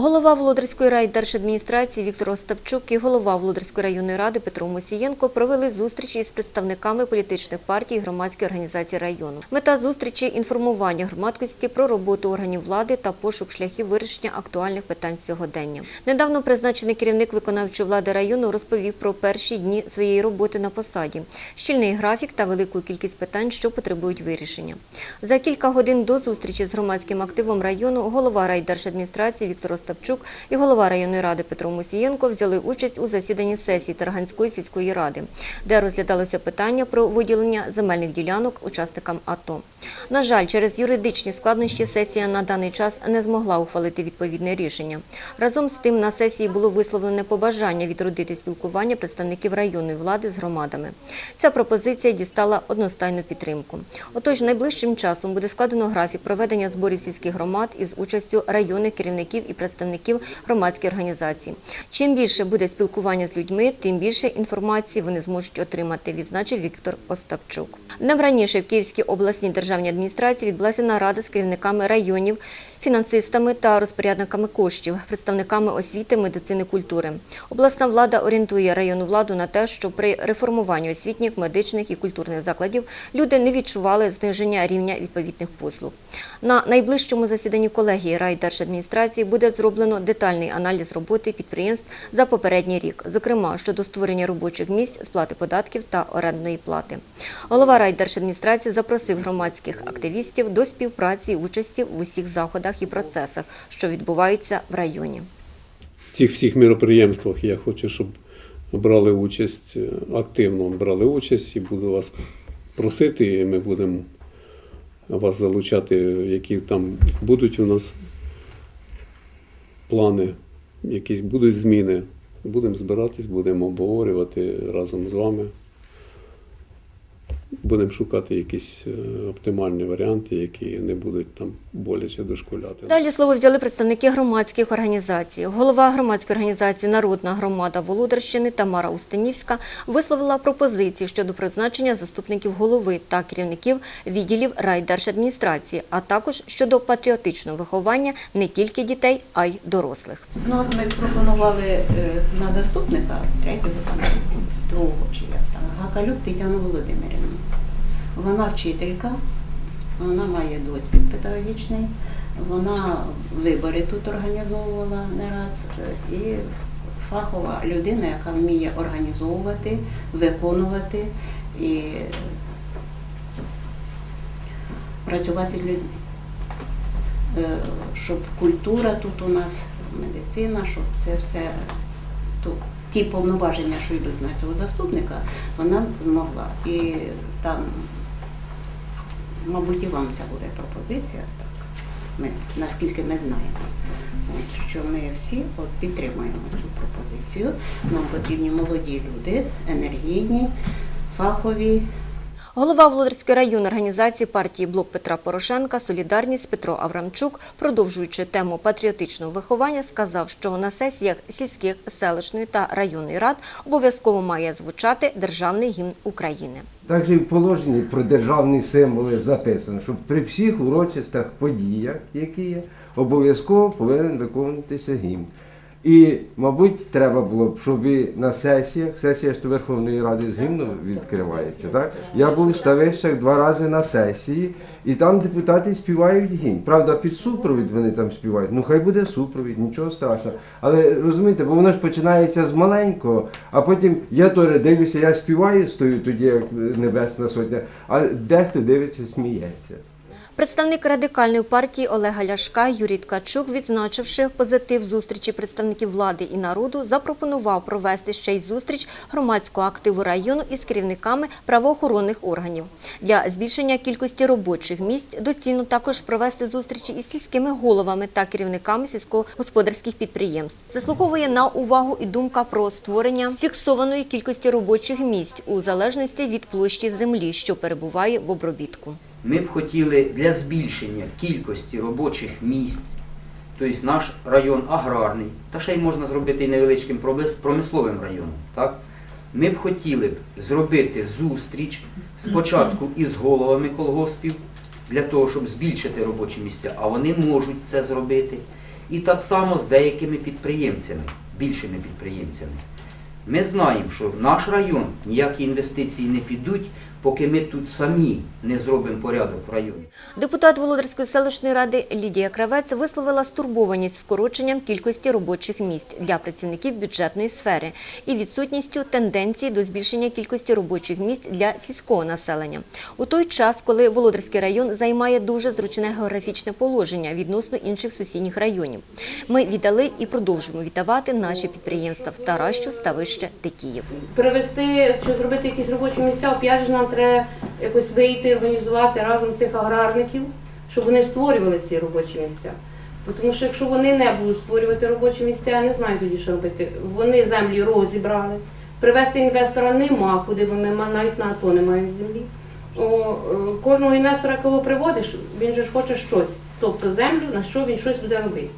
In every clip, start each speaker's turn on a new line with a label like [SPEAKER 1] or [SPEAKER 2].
[SPEAKER 1] Голова Володарської райдержадміністрації Віктор Остапчук і голова Володарської районної ради Петро Мосієнко провели зустрічі із представниками політичних партій і громадських організацій району. Мета зустрічі інформування громадськості про роботу органів влади та пошук шляхів вирішення актуальних питань сьогодення. Недавно призначений керівник виконавчої влади району розповів про перші дні своєї роботи на посаді, щільний графік та велику кількість питань, що потребують вирішення. За кілька годин до зустрічі з громадським активом району голова райдержадміністрації Віктор Остапчук і голова районної ради Петро Мусієнко взяли участь у засіданні сесії Тарганської сільської ради, де розглядалося питання про виділення земельних ділянок учасникам АТО. На жаль, через юридичні складнощі сесія на даний час не змогла ухвалити відповідне рішення. Разом з тим на сесії було висловлене побажання відродити спілкування представників районної влади з громадами. Ця пропозиція дістала одностайну підтримку. Отож, найближчим часом буде складено графік проведення зборів сільських громад із участю районних керівників і представників громадських організацій. Чим більше буде спілкування з людьми, тим більше інформації вони зможуть отримати, відзначив Віктор Остапчук. Днем раніше в Київській обласній державній адміністрації відбулася нарада з керівниками районів, фінансистами та розпорядниками коштів, представниками освіти, медицини, культури. Обласна влада орієнтує районну владу на те, що при реформуванні освітніх, медичних і культурних закладів люди не відчували зниження рівня відповідних послуг. На найближчому засіданні колегії райдержадміністрації буде зроблено детальний аналіз роботи підприємств за попередній рік, зокрема щодо створення робочих місць, сплати податків та орендної плати. Голова райдержадміністрації запросив громадських активістів до співпраці і участі в усіх заходах і процесах, що відбуваються в районі.
[SPEAKER 2] В цих всіх міроприємствах я хочу, щоб брали участь, е, активно брали участь і буду вас просити, і ми будемо вас залучати, які там будуть у нас плани, якісь будуть зміни. Будемо збиратись, будемо обговорювати разом з вами. Будемо шукати якісь е, оптимальні варіанти, які не будуть там боляче дошкуляти.
[SPEAKER 1] Далі слово взяли представники громадських організацій. Голова громадської організації Народна громада Володарщини Тамара Устинівська висловила пропозиції щодо призначення заступників голови та керівників відділів райдержадміністрації, а також щодо патріотичного виховання не тільки дітей, а й дорослих.
[SPEAKER 3] Ну, от ми пропонували е, на заступника третього там, другого чи як там, Гакалюк Тетяну Володимирівну. Вона вчителька, вона має досвід педагогічний, вона вибори тут організовувала не раз е, і фахова людина, яка вміє організовувати, виконувати і працювати з людьми. Е, щоб культура тут у нас, медицина, щоб це все то, ті повноваження, що йдуть на цього заступника, вона змогла. І там, мабуть, і вам ця буде пропозиція, так, ми, наскільки ми знаємо. От, що ми всі от, підтримуємо цю пропозицію. Нам потрібні молоді люди, енергійні, фахові,
[SPEAKER 1] Голова Володарської районної організації партії Блок Петра Порошенка Солідарність Петро Аврамчук, продовжуючи тему патріотичного виховання, сказав, що на сесіях сільських, селищної та районної рад обов'язково має звучати державний гімн України.
[SPEAKER 4] Також і в положенні про державні символи записано, що при всіх урочистих подіях, які є, обов'язково повинен виконуватися гімн. І, мабуть, треба було б, щоб на сесіях, сесія ж Верховної Ради з гімном відкривається. Так? Я був в Ставищах два рази на сесії, і там депутати співають гімн. Правда, під супровід вони там співають. Ну хай буде супровід, нічого страшного. Але розумієте, бо воно ж починається з маленького, а потім я теж дивлюся, я співаю, стою тоді, як Небесна Сотня, а дехто дивиться, сміється.
[SPEAKER 1] Представник радикальної партії Олега Ляшка Юрій Ткачук, відзначивши позитив зустрічі представників влади і народу, запропонував провести ще й зустріч громадського активу району із керівниками правоохоронних органів. Для збільшення кількості робочих місць доцільно також провести зустрічі із сільськими головами та керівниками сільськогосподарських підприємств. Заслуговує на увагу і думка про створення фіксованої кількості робочих місць у залежності від площі землі, що перебуває в обробітку.
[SPEAKER 5] Ми б хотіли для збільшення кількості робочих місць, тобто наш район аграрний, та ще й можна зробити і невеличким промисловим районом. Так? Ми б хотіли б зробити зустріч спочатку із головами колгоспів для того, щоб збільшити робочі місця, а вони можуть це зробити. І так само з деякими підприємцями, більшими підприємцями. Ми знаємо, що в наш район ніякі інвестиції не підуть, поки ми тут самі не зробимо порядок в районі.
[SPEAKER 1] Депутат Володарської селищної ради Лідія Кравець висловила стурбованість скороченням кількості робочих місць для працівників бюджетної сфери і відсутністю тенденції до збільшення кількості робочих місць для сільського населення. У той час, коли Володарський район займає дуже зручне географічне положення відносно інших сусідніх районів, ми віддали і продовжуємо віддавати наші підприємства в Таращу, Ставище, Текіїв.
[SPEAKER 6] привести чи зробити якісь робочі місця, опять же нам треба якось вийти, організувати разом цих аграрників, щоб вони створювали ці робочі місця. Тому що якщо вони не будуть створювати робочі місця, я не знаю тоді, що робити. Вони землі розібрали, привезти інвестора нема, куди ми навіть на АТО не маємо землі. О, е, кожного інвестора, кого приводиш, він же ж хоче щось, тобто землю, на що він щось буде робити.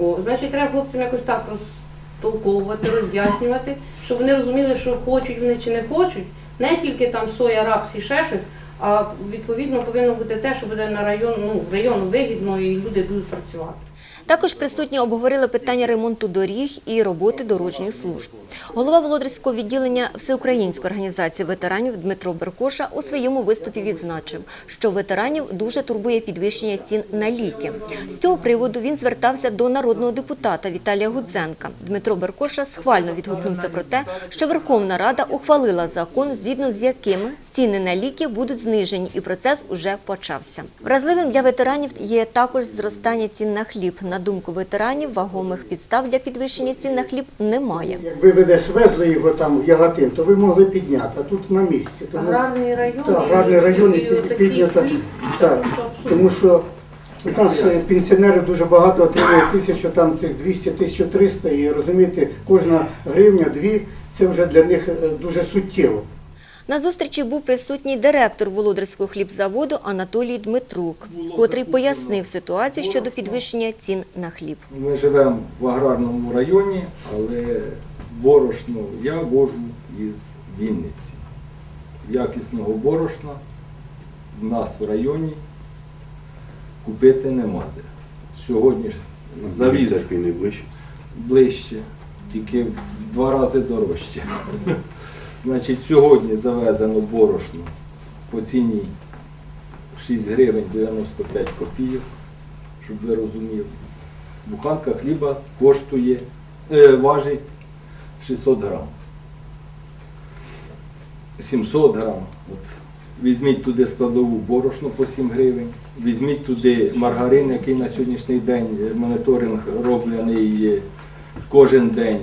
[SPEAKER 6] О, значить, треба хлопцям якось так розтолковувати, роз'яснювати, щоб вони розуміли, що хочуть вони чи не хочуть, не тільки там соя, рапс і ще щось, а відповідно повинно бути те, що буде на район, ну, району вигідно і люди будуть працювати.
[SPEAKER 1] Також присутні обговорили питання ремонту доріг і роботи дорожніх служб. Голова Володарського відділення Всеукраїнської організації ветеранів Дмитро Беркоша у своєму виступі відзначив, що ветеранів дуже турбує підвищення цін на ліки. З цього приводу він звертався до народного депутата Віталія Гудзенка. Дмитро Беркоша схвально відгукнувся про те, що Верховна Рада ухвалила закон, згідно з яким ціни на ліки будуть знижені, і процес уже почався. Вразливим для ветеранів є також зростання цін на хліб. На думку ветеранів, вагомих підстав для підвищення цін на хліб немає.
[SPEAKER 7] Якби ви десь везли його там в Яготин, то ви могли підняти, а тут на місці. Тому,
[SPEAKER 6] Аграрний район,
[SPEAKER 7] Так, аграрний район і
[SPEAKER 6] і
[SPEAKER 7] під- піднято. Так, тому що у нас е, пенсіонерів дуже багато отримують тисячу, там цих 200 1300 і розумієте, кожна гривня, дві, це вже для них е, дуже суттєво.
[SPEAKER 1] На зустрічі був присутній директор Володарського хлібзаводу Анатолій Дмитрук, котрий пояснив ситуацію щодо підвищення цін на хліб.
[SPEAKER 8] Ми живемо в аграрному районі, але борошно я вожу із Вінниці. Якісного борошна в нас в районі купити нема де. Сьогодні ж завіз
[SPEAKER 9] ближче,
[SPEAKER 8] тільки в два рази дорожче. Значить, сьогодні завезено борошно по ціні 6 гривень 95 копійок, щоб ви розуміли. Буханка хліба коштує, е, важить 600 грам. 700 грам. От. Візьміть туди складову борошно по 7 гривень, візьміть туди маргарин, який на сьогоднішній день е, моніторинг роблений е, кожен день,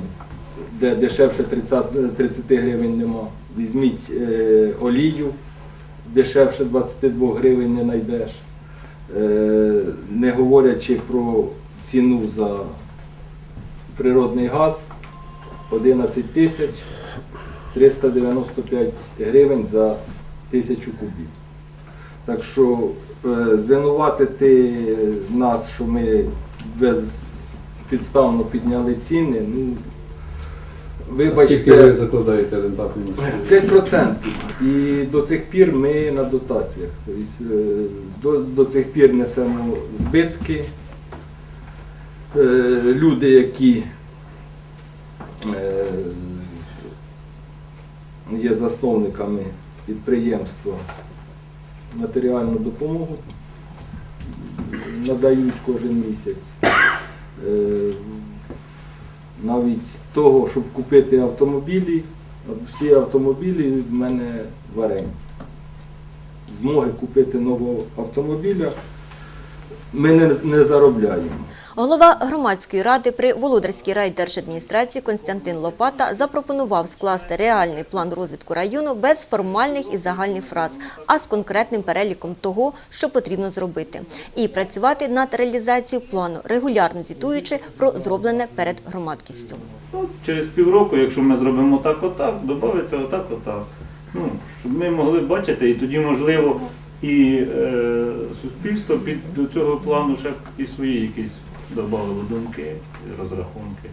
[SPEAKER 8] де дешевше 30, е, 30 гривень нема. Візьміть е, олію, дешевше 22 гривень не знайдеш. Е, не говорячи про ціну за природний газ 11 тисяч 395 гривень за тисячу кубів. Так що е, звинуватити нас, що ми безпідставно підняли ціни, ну
[SPEAKER 2] Скільки ви
[SPEAKER 8] вибачте,
[SPEAKER 2] закладаєте рентабельність?
[SPEAKER 8] 5%. І до цих пір ми на дотаціях. Тобто, е, до, до цих пір несемо збитки. Е, Люди, які е, є засновниками підприємства, матеріальну допомогу надають кожен місяць. Навіть того, щоб купити автомобілі, всі автомобілі в мене в оренді. Змоги купити нового автомобіля ми не, не заробляємо.
[SPEAKER 1] Голова громадської ради при Володарській райдержадміністрації Константин Лопата запропонував скласти реальний план розвитку району без формальних і загальних фраз, а з конкретним переліком того, що потрібно зробити, і працювати над реалізацією плану, регулярно звітуючи про зроблене перед громадськістю.
[SPEAKER 10] Ну, через півроку, якщо ми зробимо так, отак, додається отак, отак. Ну, щоб ми могли бачити, і тоді, можливо, і е, суспільство під до цього плану ще і свої якісь додавало думки, розрахунки.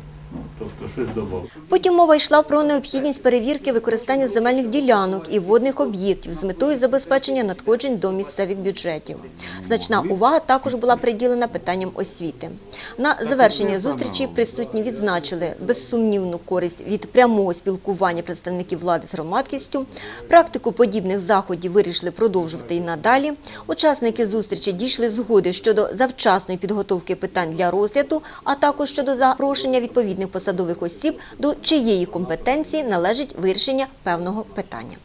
[SPEAKER 10] Тобто щось додати.
[SPEAKER 1] Потім мова йшла про необхідність перевірки використання земельних ділянок і водних об'єктів з метою забезпечення надходжень до місцевих бюджетів. Значна увага також була приділена питанням освіти. На завершення зустрічі присутні відзначили безсумнівну користь від прямого спілкування представників влади з громадськістю. Практику подібних заходів вирішили продовжувати і надалі. Учасники зустрічі дійшли згоди щодо завчасної підготовки питань для розгляду, а також щодо запрошення відповідних посадових осіб, до чиєї компетенції належить вирішення певного питання.